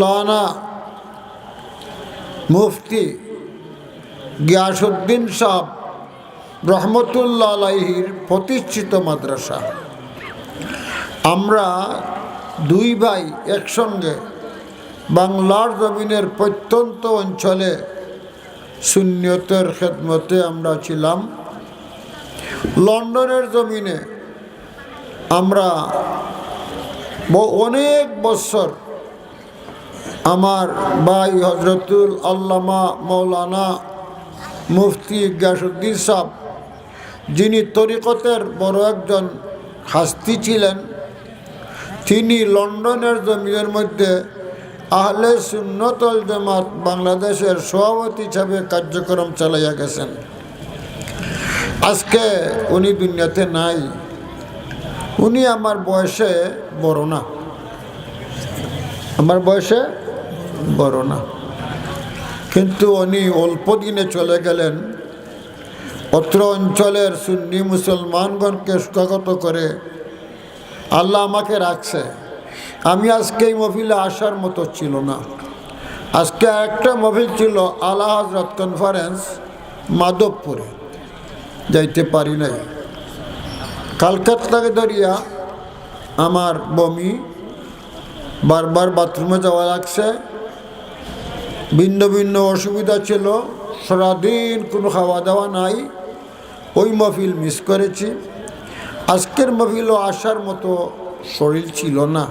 মৌলানা মুফতি গিয়াসুদ্দিন সাহ রহমতুল্লাহ আলাইহির প্রতিষ্ঠিত মাদ্রাসা। আমরা দুই ভাই একসঙ্গে বাংলার জমিনের প্রত্যন্ত অঞ্চলে শূন্যতের খেদমতে আমরা ছিলাম। লন্ডনের জমিনে আমরা অনেক বছর আমার ভাই হজরতুল আল্লামা মৌলানা মুফতি গ্যাসুদ্দিন সাহ, যিনি তরিকতের বড় একজন হাস্তি ছিলেন, তিনি লন্ডনের জমিনের মধ্যে আহলে সুন্নতল জামাত বাংলাদেশের সভাপতি হিসাবে কার্যক্রম চালাইয়া গেছেন। আজকে উনি দুনিয়াতে নাই। উনি আমার বয়সে বড় না। আমার বয়সে বড় না। কিন্তু উনি অল্প দিনে চলে গেলেন। অত্র অঞ্চলের সুন্নি মুসলমানগণকে স্বাগত করে আল্লাহ আমাকে রাখছে। আমি আজকে এই মহিলা আসার মতো ছিল না। আজকে একটা মহিল ছিল আলা হজরত কনফারেন্স মাধবপুরে। যাইতে পারি নাই। কালকাতাকে ধরিয়া আমার বমি, বারবার বাথরুমে যাওয়া লাগছে। ভিন্ন ভিন্ন অসুবিধা ছিল। সারাদিন কোনো খাওয়া দাওয়া নাই। ওই মফিল মিস করেছি। আজকের মফিলও আসার মতো শরীর ছিল না।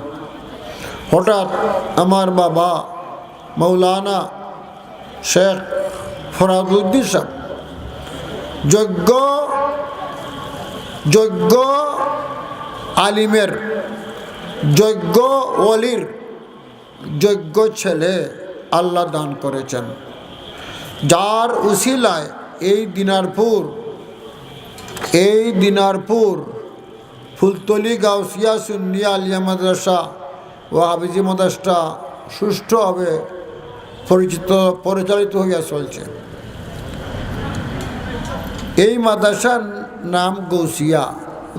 হঠাৎ আমার বাবা মৌলানা শেখ ফরাদুদ্দিন সাহেব যজ্ঞ যজ্ঞ আলিমের যজ্ঞ অলির যজ্ঞ ছেলে আল্লাহ দান করেছেন। যার উসিলায় এই দিনারপুর এই দিনারপুর, ফুলতলি গাউসিয়া সুন্নিয়া আলিয়া মাদ্রাসা ও হাবিজি মাদ্রাসা সুষ্ঠুভাবে পরিচিত, পরিচালিত হইয়া চলছে। এই মাদ্রাসার নাম গৌসিয়া।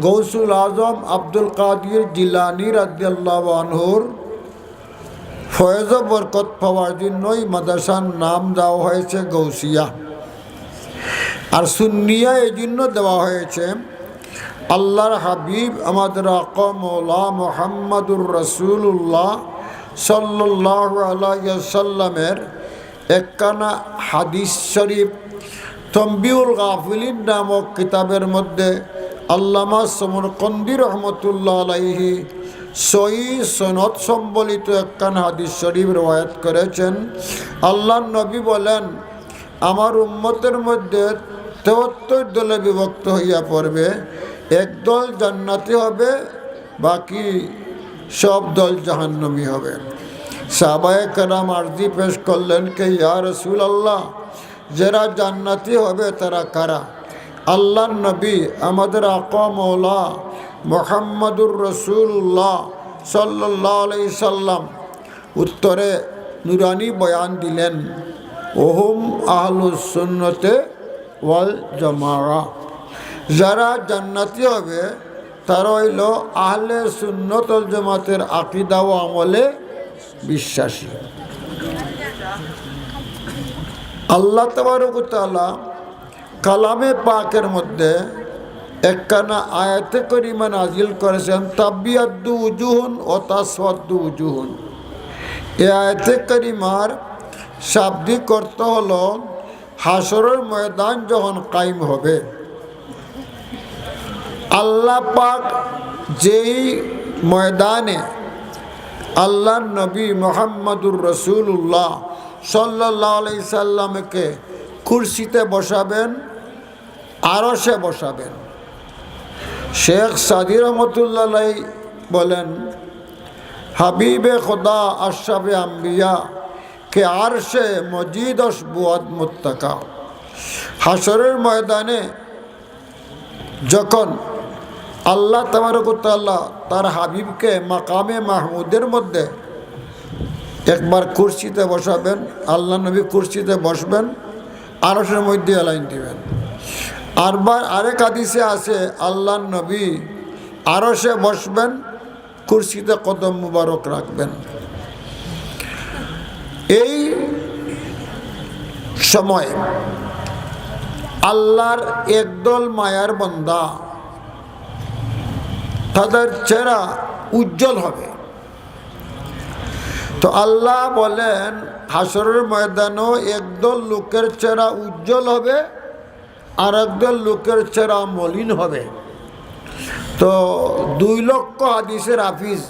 গৌসুল আজম আব্দুল কাদির জিলানি রাদিয়াল্লাহ আনহুর ফয়েজ বরকত পাওয়ার জন্যই মাদ্রাসার নাম দেওয়া হয়েছে গৌসিয়া। আর সুন্নিয়া এই জন্য দেওয়া হয়েছে, আল্লাহর হাবিব আমাদের আকমলা মোহাম্মদুর রসুল্লাহ সাল্লাহ আলাইসাল্লামের একখানা হাদিস শরীফ তম্বিউল গাফিলিন নামক কিতাবের মধ্যে আল্লামা সমরকন্দি রহমতুল্লাহ আলাইহি সই সনদ সম্বলিত একখান হাদিস শরীফ রওয়ায়ত করেছেন। আল্লাহ নবী বলেন, আমার উম্মতের মধ্যে তেহত্তর দলে বিভক্ত হইয়া পড়বে। এক দল জান্নাতি হবে, বাকি সব দল জাহান্নমী হবে। সাবায় কারাম আর্জি পেশ করলেন কে, ইয়া রসুল আল্লাহ যারা জান্নাতি হবে তারা কারা? আল্লাহ নবী, আমাদের আকা মৌলা মোহাম্মদুর রসুল্লাহ সাল্লাহ আলি সাল্লাম উত্তরে নুরানি বয়ান দিলেন, ওহুম আহলুস সুন্নতে ওয়াল জমারা যারা জান্নাতি হবে, তারা হইল আহলে সুন্নতল জমাতের আকিদা ও আমলে বিশ্বাসী। আল্লাহ তবরকতালা কালামে পাকের মধ্যে একখানা আয়াতে করিমা নাজিল করেছেন তাবিয়াদ্দু উজুহন ও তাসওয়াদ্দু উজুহন। এ আয়াতে করিমার শাব্দিক অর্থ হল হাসরের ময়দান যখন কায়েম হবে, আল্লাহ পাক যেই ময়দানে আল্লাহ নবী মোহাম্মদুর রসুল্লাহ সাল্লাহ আলি সাল্লামকে কুর্সিতে বসাবেন আরও সে বসাবেন। শেখ সাদি রহমতুল্লাহ বলেন, হাবিবে খোদা আশাবে আম্বিয়া কে আর সে মজিদ বুয়াদ মুত্তাকা। হাসরের ময়দানে যখন আল্লাহ তাবারকুতাল্লাহ তার হাবিবকে মাকামে মাহমুদের মধ্যে একবার কুর্সিতে বসাবেন, আল্লাহ নবী কুর্সিতে বসবেন আরসের মধ্যে এলাইন দিবেন। আরবার আরেক আদিসে আছে আল্লাহ নবী আরসে বসবেন, কুর্সিতে কদম মুবারক রাখবেন। এই সময় আল্লাহর একদল মায়ার বন্দা, তাদের চেহারা উজ্জ্বল হবে। তো আল্লাহ বলেন, হাসরের ময়দানও একদল লোকের চেহারা উজ্জ্বল হবে আর একদল লোকের চেহারা মলিন হবে। তো দুই লক্ষ হাদিসের হাফিজ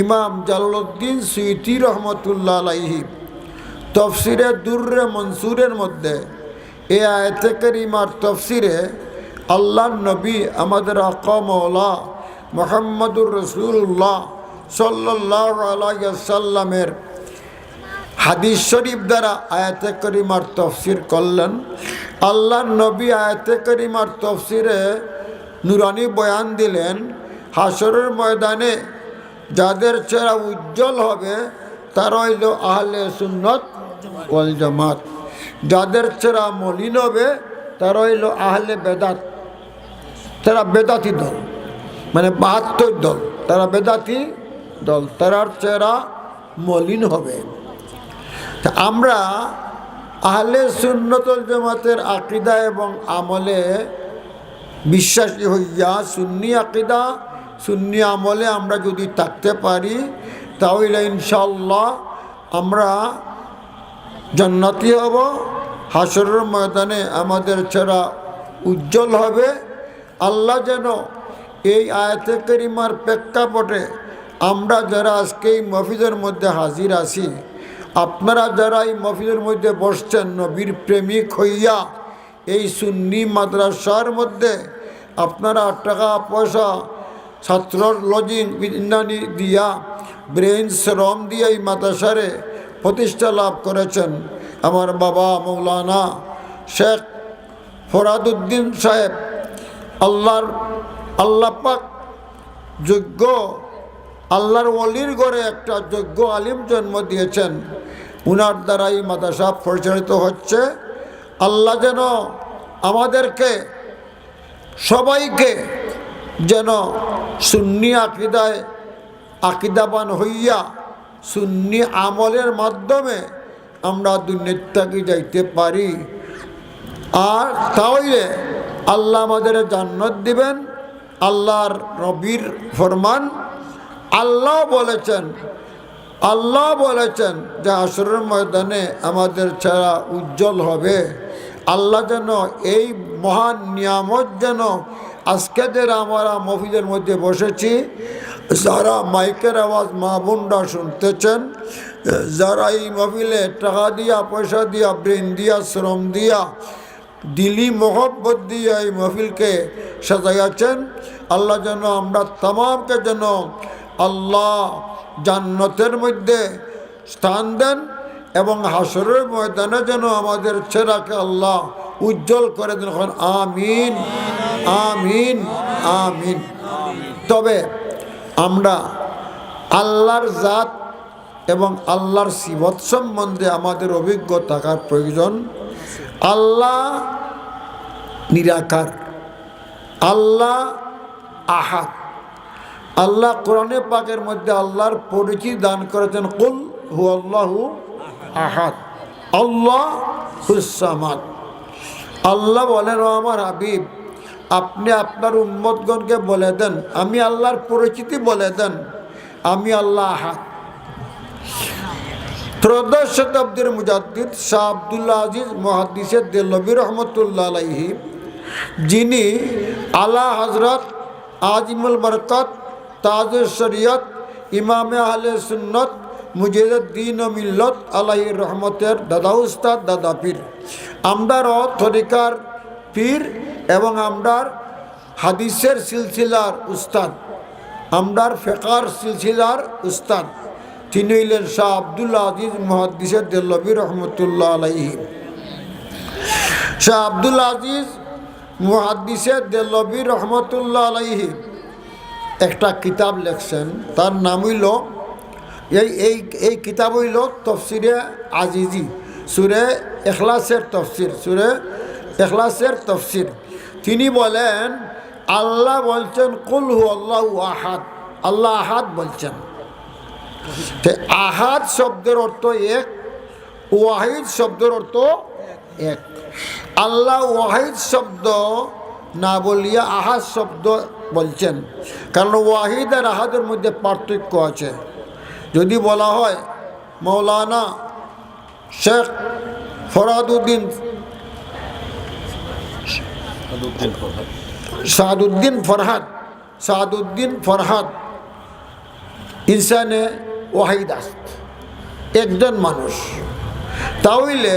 ইমাম জালালউদ্দিন সুইতি রহমতুল্লাহ আলাইহি তফসিরে দুর্রে মনসুরের মধ্যে এ আয়তে করিমার তফসিরে আল্লাহ নবী আমাদের আকমলা মোহাম্মদুর রসুল্লাহ সাল্লাহ আলাইসাল্লামের হাদিস শরীফ দ্বারা আয়াতে করিমার তফসির করলেন। আল্লাহ নবী আয়াতে করিমার তফসিরে নুরানি বয়ান দিলেন হাসরের ময়দানে যাদের চেহারা উজ্জ্বল হবে, তারা হইল আহলে সুন্নত ওয়াল জামাত। যাদের চেহারা মলিন হবে, তারা হইল আহলে বেদাত। তারা বেদাতি দল মানে বাহাত্তর দল, তারা বেদাতি দল, তারার চেহারা মলিন হবে। তা আমরা আহলে সুন্নতল জমাতের আকিদা এবং আমলে বিশ্বাসী হইয়া সুন্নি আকিদা, সুন্নি আমলে আমরা যদি থাকতে পারি, তাহলে ইনশাল্লাহ আমরা জান্নাতি হব। হাসরের ময়দানে আমাদের ছেড়া উজ্জ্বল হবে। আল্লাহ যেন এই আয়াতে করিমার প্রেক্ষাপটে আমরা যারা আজকে এই মফিজের মধ্যে হাজির আছি আপনারা যারা এই মফিজের মধ্যে বসছেন, নবীর প্রেমিক হইয়া এই সুন্নি মাদ্রাসার মধ্যে আপনারা টাকা, পয়সা, ছাত্রর লজিং ইত্যাদি দিয়া, ব্রেন, শ্রম দিয়ে এই মাদ্রাসারে প্রতিষ্ঠা লাভ করেছেন। আমার বাবা মৌলানা শেখ ফরাদুদ্দিন সাহেব, আল্লাহর, আল্লাহ পাক যোগ্য আল্লাহর অলির গড়ে একটা যোগ্য আলিম জন্ম দিয়েছেন। উনার দ্বারা এই মাদ্রাসা পরিচালিত হচ্ছে। আল্লাহ যেন আমাদেরকে, সবাইকে যেন সুন্নি আকিদায় আকিদাবান হইয়া সুন্নি আমলের মাধ্যমে আমরা দুর্নীতিকে যাইতে পারি। আর তাহলে আল্লাহ আমাদের জান্নাত দিবেন। আল্লাহর নবীর ফরমান আল্লাহ বলেছেন আল্লাহ বলেছেন যে আসরের ময়দানে আমাদের ছাড়া উজ্জ্বল হবে। আল্লাহ যেন এই মহান নিয়ামত যেন আজকে যারা আমরা মফিদের মধ্যে বসেছি। যারা মাইকের আওয়াজ মা বোনরা শুনতেছেন, যারা এই মফিলে টাকা দিয়া, পয়সা দিয়া, ব্রেন দিয়া, শ্রম দিয়া, দিলি মোহব্বত দিয়ে এই মফিলকে সাজাইয়াছেন, আল্লাহ যেন আমরা তামামকে যেন আল্লাহ জান্নতের মধ্যে স্থান দেন এবং হাসরের ময়দানে যেন আমাদের ছেড়াকে আল্লাহ উজ্জ্বল করে দেন। আমিন আমিন আমিন। তবে আমরা আল্লাহর জাত এবং আল্লাহর সিবত সম্বন্ধে আমাদের অভিজ্ঞ থাকার প্রয়োজন। আল্লাহ নিরাকার, আল্লাহ আহাত আল্লাহ কোরআনে পাকের মধ্যে আল্লাহর পরিচিতি দান করেছেন, কুল হু আল্লাহু আহাদ, আল্লাহ হুসামাদ আল্লাহ বলেন, ও আমার হাবিব, আপনি আপনার উম্মতগণকে বলে দেন, আমি আল্লাহর পরিচিতি বলে দেন, আমি আল্লাহ আহাদ। ত্রয়োদশ শতাব্দীর মুজাদ্দিদ শাহ আবদুল্লাহ আজিজ মহাদিসের দেলবী রহমতুল্লাহ আলাইহি, যিনি আলা হজরত আজিমুল বরকত তাজুল শরিয়ত, ইমামে আহলে সুন্নত, মুজিদুদ্দিন ও মিল্লত আলাহি রহমতের দাদা উস্তাদ, দাদা পীর। আমদার ও তরিকার পীর এবং আমদার হাদিসের সিলসিলার উস্তাদ। আমদার ফেকার সিলসিলার উস্তাদ। তিনি হইলেন শাহ আবদুল্লাহ আজিজ মহাদিসের দেল্লবী রহমতুল্লাহ আলাইহি। শাহ আব্দুল আজিজ মুহাদ্দিসে দেলবী রহমতুল্লাহ আলাইহি। একটা কিতাব লেখছেন, তার নাম হইল, এই এই এই কিতাব হইল তফসিরে আজিজি, সুরে এখলাসের তফসির, সুরে এখলাসের তফসির। তিনি বলেন, আল্লাহ বলছেন, কুল হু আল্লাহ আহাদ। আল্লাহ আহাদ বলছেন। আহাদ শব্দের অর্থ এক, ওয়াহিদ শব্দের অর্থ এক। আল্লাহ ওয়াহিদ শব্দ না বলিয়া আহাদ শব্দ বলছেন। কারণ ওয়াহিদ আর আহাদের মধ্যে পার্থক্য আছে। যদি বলা হয়, মৌলানা শেখ ফরাদুদ্দিন সাদুদ্দিন ফরহাদ সাদুদ্দিন ফরহাদ ইনসানে ওয়াহিদ আস্ত, একজন মানুষ। তাহলে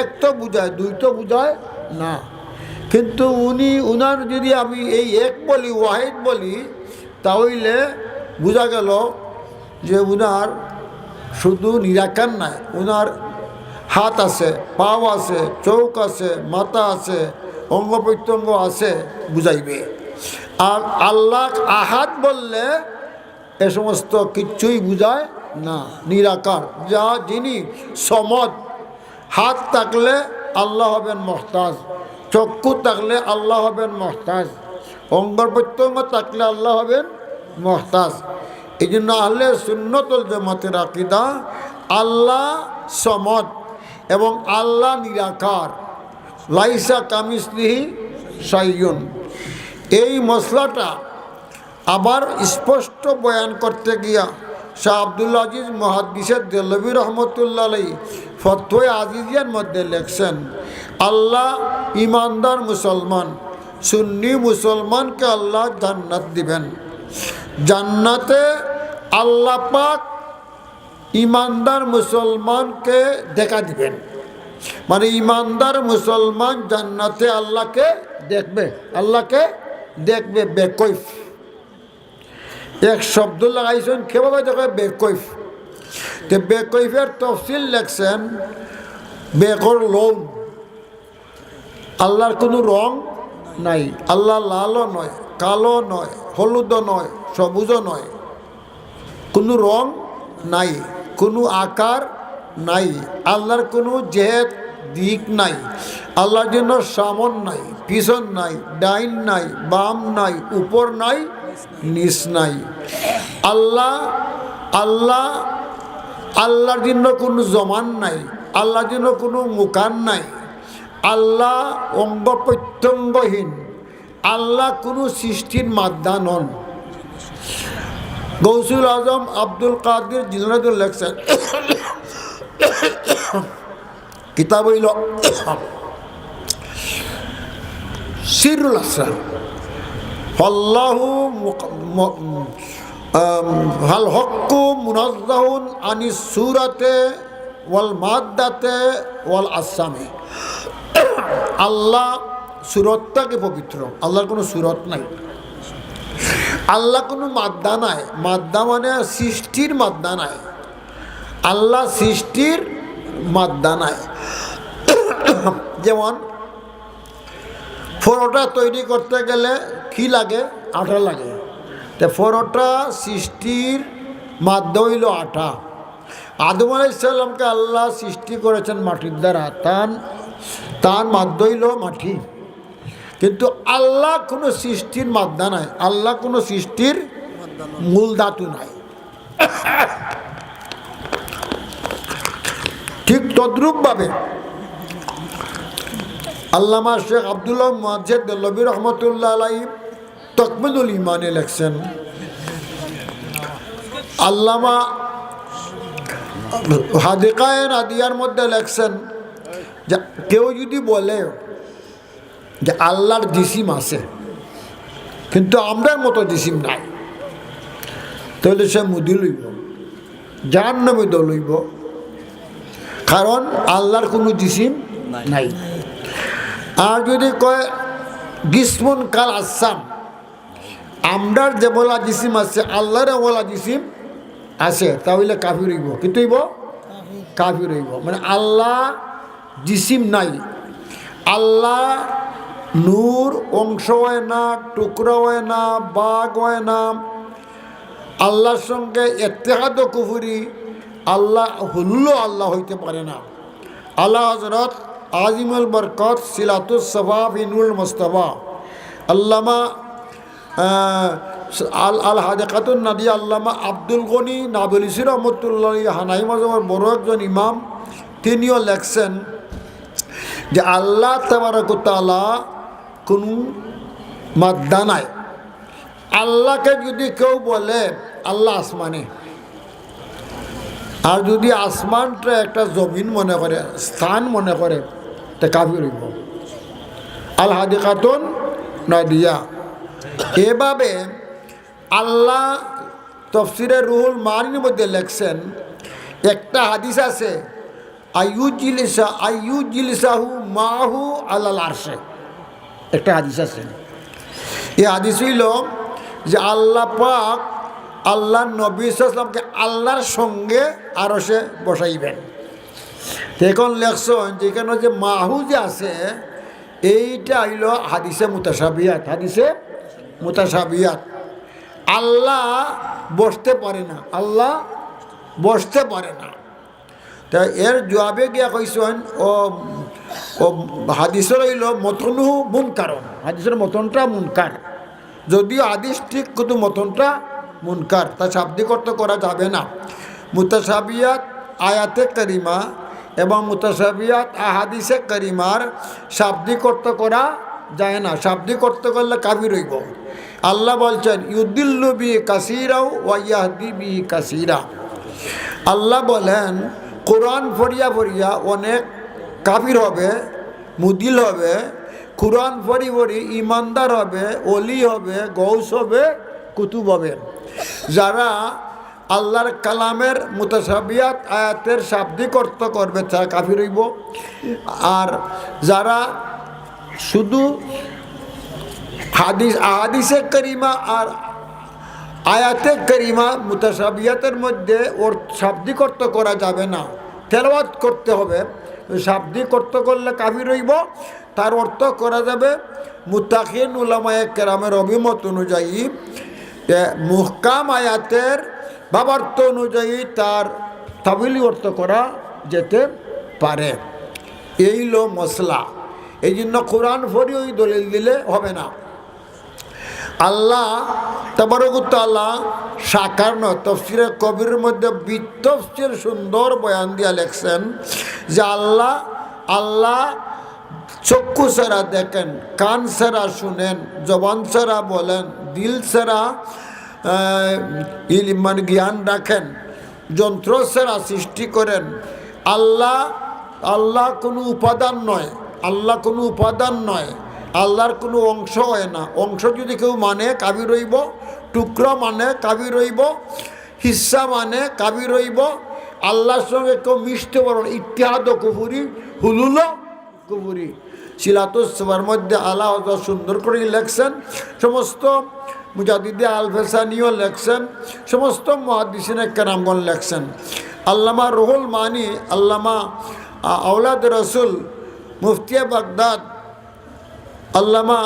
এক তো বুঝায়, দুই তো বুঝায়, না। কিন্তু উনি, উনার যদি আমি এই এক বলি, ওয়াহিদ বলি, তাহলে বোঝা গেল যে উনার শুধু নিরাকার নাই, উনার হাত আছে, পাও আছে চৌক আছে, মাথা আছে অঙ্গ প্রত্যঙ্গ আছে, বুঝাইবে। আর আল্লাহ আহাত বললে এ সমস্ত কিচ্ছুই বুঝায় না, নিরাকার। যা যিনি সমদ, হাত থাকলে আল্লাহ হবেন মহতাজ। চক্ষু থাকলে আল্লাহ হবেন মহতাজ। অঙ্গ প্রত্যঙ্গ থাকলে আল্লাহ হবেন মহতাজ। এই জন্য আহলে সুন্নতল জমাতের আকিদা আল্লাহ সমদ এবং আল্লাহ নিরাকার। লাইসা কামিসলিহি সাইয়ন এই মশলাটা আবার স্পষ্ট বয়ান করতে গিয়া শাহ আব্দুল আজিজ মহাদিসের দেলবী রহমতুল্লাহ আলাই ফতোয় আজিজিয়ার মধ্যে লেখছেন আল্লাহ ইমানদার মুসলমান, সুন্নি মুসলমানকে আল্লাহ জান্নাত দিবেন। জান্নাতে আল্লাহ পাক ইমানদার মুসলমানকে দেখা দিবেন। মানে ইমানদার মুসলমান জান্নাতে আল্লাহকে দেখবে আল্লাহকে দেখবে বেকৈফ। এক শব্দ লাগাইছেন, কেভাবে দেখে বেকৈফ? তো বেকৈফের তফসিল লেখছেন, বেকর লোন আল্লাহর কোনো রং নাই। আল্লাহ লালও নয়, কালো নয়, হলুদও নয়, সবুজও নয়। কোনো রং নাই, কোনো আকার নাই, আল্লাহর কোনো জেদ দিক নাই। আল্লাহর জন্য সামন নাই, পিছন নাই, ডাইন নাই, বাম নাই, উপর নাই, নিচ নাই। আল্লাহ আল্লাহ, আল্লাহর জন্য কোনো জমান নাই, আল্লাহর জন্য কোনো মুকান নাই। আল্লাহ অঙ্গ প্রত্যঙ্গহীন আল্লাহ কোনো সৃষ্টির মাদ্দা নন। গৌসুল আজম আব্দুল কাদের জিলনাদুল লেখছেন কিতাব হইল সিরুল আসরার ফল্লাহু হাল হক্কু আনি সুরাতে ওয়াল মাদ্দাতে ওয়াল আসামে। আল্লাহ সুরতটাকে পবিত্র। আল্লাহর কোনো সুরত নাই। আল্লাহ কোনো মাদ্দা নাই। মাদ্দা মানে সৃষ্টির মাদ্দা নাই। আল্লাহ সৃষ্টির মাদ্দা নাই। যেমন ফরোটা তৈরি করতে গেলে কি লাগে? আটা লাগে। তো ফরোটা সৃষ্টির মাদ্দা হইল আটা আদম আলাইসাল্লামকে আল্লাহ সৃষ্টি করেছেন মাটির দ্বারা। তার তার মাদ্দ হইল মাটি। কিন্তু আল্লাহ কোনো সৃষ্টির মাদ্দা নাই। আল্লাহ কোনো সৃষ্টির মূল ধাতু নাই। ঠিক তদ্রূপভাবে আল্লামা শেখ আবদুল্লাহ মাজেদ লবি রহমতুল্লাহ আলাই তকমিদুল ইমানে লেখছেন, আল্লামা হাদিকায় নাদিয়ার মধ্যে লেখছেন যে কেউ যদি বলে যে আল্লাহর জিসিম আছে কিন্তু আমরার মতো জিসিম নাই তাহলে সে মুদি লইব যার নামে লইব কারণ আল্লাহর কোনো জিসিম নাই। আর যদি কয় গ্রীষ্মন কাল আসাম আমরার যে বলা জিসিম আছে আল্লাহর বলা জিসিম আছে তাহলে কাফি রইব কিন্তু হইব? কাফি রইব মানে আল্লাহ জিসিম নাই। আল্লাহ নূর অংশ হয় না, টুকরা হয় না, বাঘ হয় না। আল্লাহর সঙ্গে এতেহাদ কুফুরি, আল্লাহ হুল্লো আল্লাহ হইতে পারে না। আল্লাহ হজরত আজিমুল বরকত ফিনুল মোস্তফা, আল্লামা আল আল হাজাকাতুল নাদি, আল্লামা আব্দুল গনি নাবলিসির রহমতুল্লাহ হানাই মাজমের বড় একজন ইমাম, তিনিও লেখছেন যে আল্লাহ তাবারকতালা কোনো মাদ্দা নাই। আল্লাহকে যদি কেউ বলে, আল্লাহ আসমানে। আর যদি আসমানটা একটা জমিন মনে করে, স্থান মনে করে, তা কাফি রইব আল হাদিকাতুন নদিয়া। এভাবে আল্লাহ তফসিরে রুহুল মারির মধ্যে লেখছেন, একটা হাদিস আছে আয়ু জিলিসা আয়ু মাহু আল্লাহ আরশে। একটা হাদিস আছে। এই হাদিস হইল যে আল্লাহ পাক আল্লাহ নবী ইসলামকে আল্লাহর সঙ্গে আরও সে বসাইবেন এখন লেখছেন যেখানে যে মাহু যে আছে, এইটা হইল হাদিসে মুতাসাবিয়াত হাদিসে মুতাসাবিয়াত আল্লাহ বসতে পারে না। আল্লাহ বসতে পারে না। তা এর জবাবে গিয়া কইছেন ও ও হাদিসের হইল মতনুহু মুন কারণ হাদিসের মতনটা মুনকার। যদিও হাদিস ঠিক, কিন্তু মতনটা মুনকার। তা শাব্দিক অর্থ করা যাবে না। মুতাসাবিয়াত আয়াতে করিমা এবং মুতাসাবিয়াত আহাদিসে করিমার শাব্দিক অর্থ করা যায় না। শাব্দিক অর্থ করলে কাবি রইব আল্লাহ বলছেন ইউদ্দিল্লু বি কাসিরাও ওয়াইয়াহদি বি কাসিরা। আল্লাহ বলেন কোরআন ফরিয়া ফরিয়া অনেক কাফির হবে, মুদিল হবে, কোরআন ফরি ফরি ইমানদার হবে অলি হবে, গৌস হবে, কুতুব হবে। যারা আল্লাহর কালামের মুতাসাবিয়াত আয়াতের শাব্দিক অর্থ করবে তারা কাফির হইব। আর যারা শুধু হাদিস, আহাদিসে করিমা আর আয়াতে করিমা মুতাসাবিয়াতের মধ্যে ওর শাব্দিক অর্থ করা যাবে না। তেলাওয়াত করতে হবে। শাব্দিক অর্থ করলে কাবি রইব তার অর্থ করা যাবে মুতাকিন উলামায় কেরামের অভিমত অনুযায়ী মুহকাম আয়াতের ভাবার্থ অনুযায়ী তার তাবিলি অর্থ করা যেতে পারে। এই লো মশলা এই জন্য কোরআন ফরি ওই দলিল দিলে হবে না। আল্লাহ তাবারকুতাল্লাহ সাকার নয় তফসিরের কবির মধ্যে বিতফসির সুন্দর বয়ান দিয়া লেখছেন যে আল্লাহ আল্লাহ চক্ষু সেরা দেখেন, কান সেরা শুনেন, জবান সেরা বলেন, দিল সেরা ইলিমান জ্ঞান রাখেন, যন্ত্র সেরা সৃষ্টি করেন। আল্লাহ আল্লাহ কোনো উপাদান নয়, আল্লাহ কোনো উপাদান নয়। আল্লাহর কোনো অংশ হয় না। অংশ যদি কেউ মানে কাবি রইব টুকরো মানে কাবি রইব হিস্সা মানে কাবি রইব আল্লাহর সঙ্গে কেউ পারো না। ইতিহাদ কুফুরি, হুলুল কুফুরি। শিলাতুসবার মধ্যে আল্লাহ সুন্দর করে লেখছেন, সমস্ত মুজাদিদে আলফেসানিও লেখছেন, সমস্ত মহাদিসিনে কেরামগণ লেখছেন। আল্লামা রুহুল মানি, আল্লামা আওলাদ রসুল মুফতিয়া বাগদাদ আল্লামা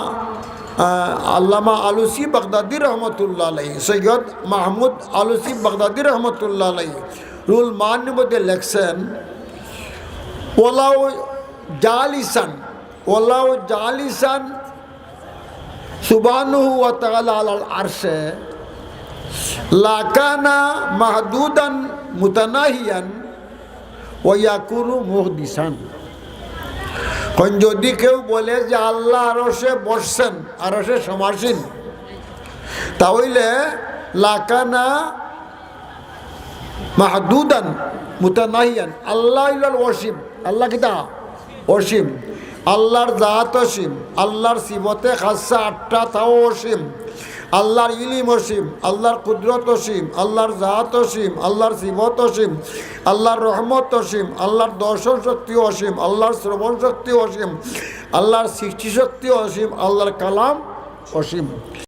আল্লামা আলুসি বাগদাদি রহমতুল্লাহ আলাই সৈয়দ মাহমুদ আলুসি বাগদাদি রহমতুল্লাহ আলাই রুল মান মধ্যে লেখছেন ওলাও জালিসান ওলাও জালিসান সুবানুহু ওয়া তাআলা আলাল আরশে লাকানা মাহদুদান মুতানাহিয়ান ওয়া ইয়াকুনু মুহদিসান। কোন যদি কেউ বলে যে আল্লাহ আরও সে বসছেন, আরও সে সমাসীন, তাহলে লাকানা মাহদুদান, মুতানাহিয়ান। আল্লাহ অসীম আল্লাহ কিতা অসীম আল্লাহর জাত অসীম আল্লাহর সিবতে খাসা আটটা তাও অসীম আল্লাহর ইলিম অসীম, আল্লাহর কুদরত অসীম, আল্লাহর জাহাত অসীম, আল্লাহর সিবত অসীম, আল্লাহর রহমত অসীম, আল্লাহর দর্শন শক্তি অসীম, আল্লাহর শ্রবণ শক্তি অসীম, আল্লাহর সৃষ্টি শক্তি অসীম, আল্লাহর কালাম অসীম।